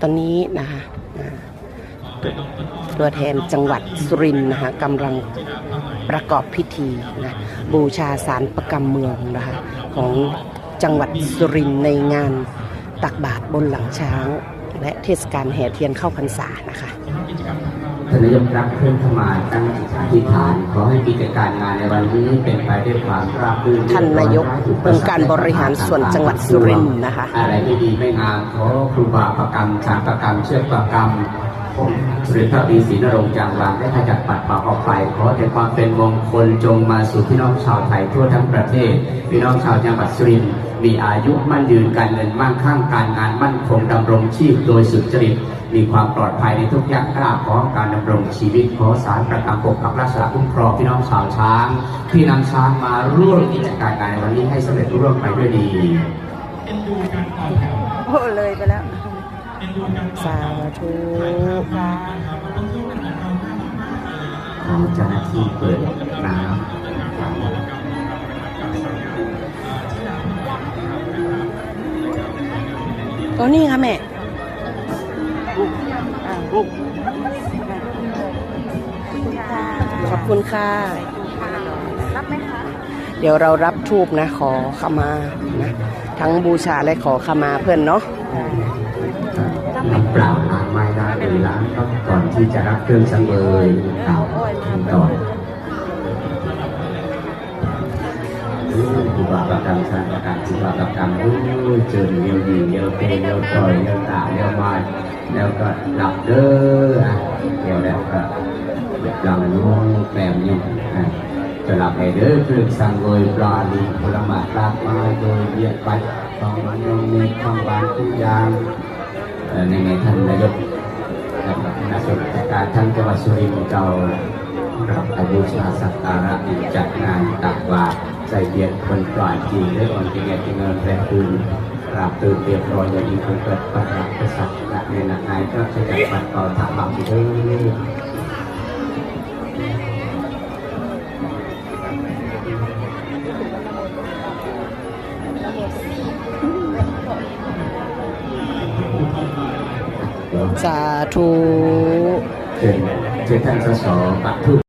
ตอนนี้นะคะตัวแทนจังหวัดสุรินทร์นะคะกำลังประกอบพิธีนะบูชาสารประกรรมเมืองนะคะของจังหวัดสุรินทร์ในงานตักบาตรบนหลังช้าง และเทศกาลแห่เทียนเข้าพรรษานะคะานนายกรักเพื่อนเข้ามาตั้งจิตอธิษฐาน ขอให้กิจการงานในวันนี้เป็นไปด้วยความราบรื่นท่านนายกองค์การบริหารส่วนจังหวัดสุรินทร์นะคะ อะไรไม่ดีไม่งามขอครูบาประกรรมสารประกรรมเชือกประกรรมผมสุรินทร์พระดีศรีนรงค์จางวางได้ขจัดปัดเป่าออกไป ขอแต่ความเป็นมงคลจงมาสู่พี่น้องชาวไทยทั่วทั้งประเทศ พี่น้องชาวจังหวัดสุรินทร์มีอายุมั่นยืนการเงินมั่งคั่งการงานมั่นคงดำรงชีพโดยสุจริต มีความปลอดภัยในทุกอย่างกล้าพร้อมการดำรงชีวิตขอสารประกำปกปักรักษาคุ้มครองพี่น้องชาวช้าง ที่นำช้างมาร่วมกิจการงานในวันนี้ให้สำเร็จรุ่ร่วงไปด้วยดีโอ้เลยไปแล้วสาธุขอเจ้าหน้าที่เปิดน้ำก็นี่ค่ะแม่ ขอบคุณค่ะ รับไหมคะ เดี๋ยวเรารับทูบนะ ขอขมานะ ทั้งบูชาและขอขมาเพื่อนเนาะน้ำเปล่าล้างไม้ได้เลยล้างครับก่อนที่จะรับเครื่องสังเวยเต่าก่อน บาปกรรมสารปกรรมครูบาปกรรมโอ้ยเจอเลี้ยวดีเลี้ยวเตะเลี้ยวต่อยเลี้ยวตาเลี้ยวมาแล้วก็หลับเด้อเดี๋ยวแล้วก็หลังนุ่งแปมอยุ่จะหลับให้เด้อเครื่อสังเวยปลาลีผลไม้รากไม้โดยเบียดไปทองมันนมมีทองหวานทุกอย่างในในท่านนายกนะครับคณะส่วนราชการทั้งจังหวัดสุรินทร์เรารับอาบูชาสักการะจัดงานตักบาตร ใส่เบียนคนปล่อยจริงและอ่อนเกียรติเงินแรงคืนกราบตื่นเรียบร้อยอย่างนี้คนเกิดปัญหาประสักและในหนักในก็จะจัดปัดต่อทางบังเด้อสาธุเชิญเชิญท่านสสปักทุ